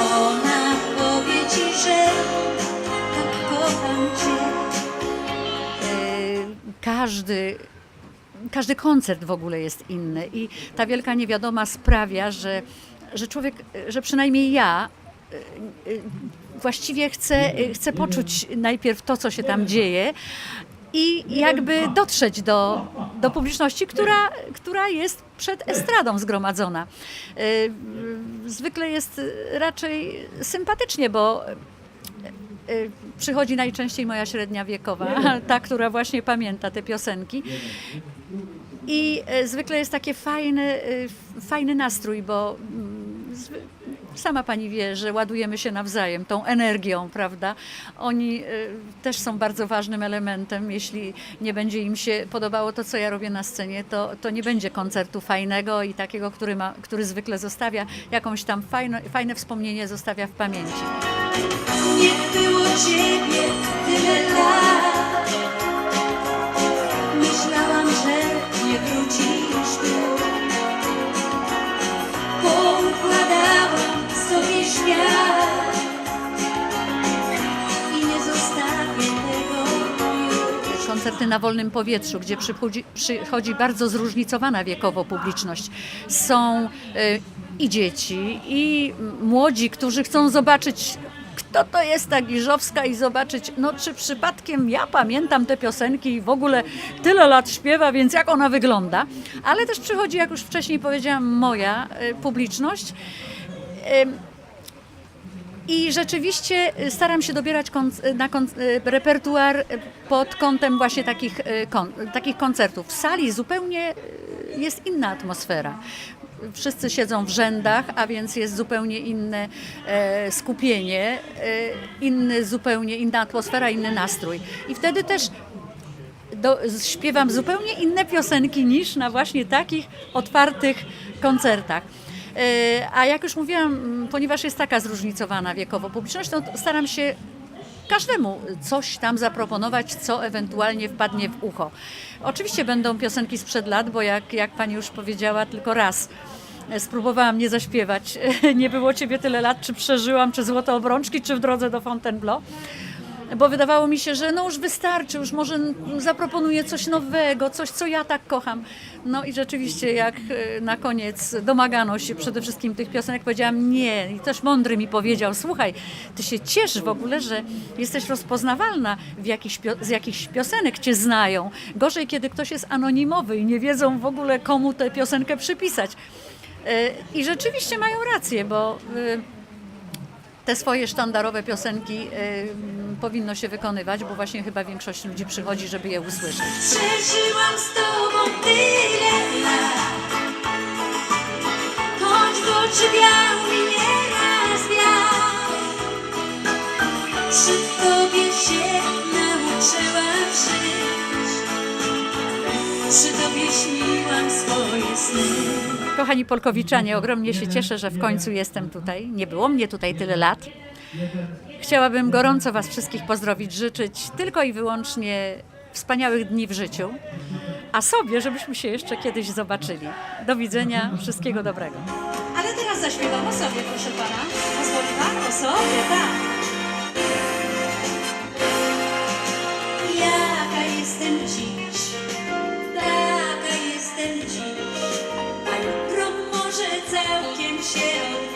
Ona powie ci, że tak e, Każdy każdy koncert w ogóle jest inny i ta wielka niewiadoma sprawia, że, że człowiek, że przynajmniej ja e, e, właściwie chcę, chcę poczuć najpierw to, co się tam dzieje, i jakby dotrzeć do, do publiczności, która, która jest przed estradą zgromadzona. Y, y, Zwykle jest raczej sympatycznie, bo y, przychodzi najczęściej moja średnia wiekowa, ta, która właśnie pamięta te piosenki. I e, zwykle jest taki fajny, fajny nastrój, bo mm, sama pani wie, że ładujemy się nawzajem tą energią, prawda? Oni e, też są bardzo ważnym elementem. Jeśli nie będzie im się podobało to, co ja robię na scenie, to, to nie będzie koncertu fajnego i takiego, który, ma, który zwykle zostawia jakąś tam fajne, fajne wspomnienie, zostawia w pamięci. Nie było ciebie tyle lat na wolnym powietrzu, gdzie przychodzi, przychodzi bardzo zróżnicowana wiekowo publiczność. Są y, i dzieci, i młodzi, którzy chcą zobaczyć. Kto to jest ta Giżowska i zobaczyć, no czy przypadkiem ja pamiętam te piosenki i w ogóle tyle lat śpiewa, więc jak ona wygląda. Ale też przychodzi, jak już wcześniej powiedziałam, moja y, publiczność. I rzeczywiście y, staram się dobierać kon- na y, repertuar y, pod kątem właśnie takich, y, kon- takich koncertów. W sali zupełnie y, jest inna atmosfera. Wszyscy siedzą w rzędach, a więc jest zupełnie inne e, skupienie, e, inny, zupełnie inna atmosfera, inny nastrój. I wtedy też do, śpiewam zupełnie inne piosenki niż na właśnie takich otwartych koncertach. E, A jak już mówiłam, m, ponieważ jest taka zróżnicowana wiekowo publiczność, to staram się każdemu coś tam zaproponować, co ewentualnie wpadnie w ucho. Oczywiście będą piosenki sprzed lat, bo jak, jak pani już powiedziała, tylko raz e, spróbowałam nie zaśpiewać. Nie było ciebie tyle lat, czy przeżyłam, czy złote obrączki, czy w drodze do Fontainebleau bo wydawało mi się, że no już wystarczy, już może zaproponuję coś nowego, coś, co ja tak kocham. No i rzeczywiście, jak e, na koniec domagano się przede wszystkim tych piosenek, powiedziałam nie. I też mądry mi powiedział, słuchaj, ty się ciesz w ogóle, że jesteś rozpoznawalna jakichś z jakichś piosenek cię znają. Gorzej, kiedy ktoś jest anonimowy i nie wiedzą w ogóle, komu tę piosenkę przypisać. E, I rzeczywiście mają rację, bo e, te swoje sztandarowe piosenki y, powinno się wykonywać, bo właśnie chyba większość ludzi przychodzi, żeby je usłyszeć. Przeżyłam z tobą tyle lat. Choć w oczy wiał mi nieraz wiatr Przy tobie się nauczyłam żyć Przy tobie śniłam swoje sny Kochani Polkowiczanie, ogromnie się cieszę, że w końcu jestem tutaj. Nie było mnie tutaj tyle lat. Chciałabym gorąco Was wszystkich pozdrowić, życzyć tylko i wyłącznie wspaniałych dni w życiu, a sobie, żebyśmy się jeszcze kiedyś zobaczyli. Do widzenia, wszystkiego dobrego. Ale teraz zaśpiewam o sobie, proszę pana. Pozwoli pan? O sobie, tak. shell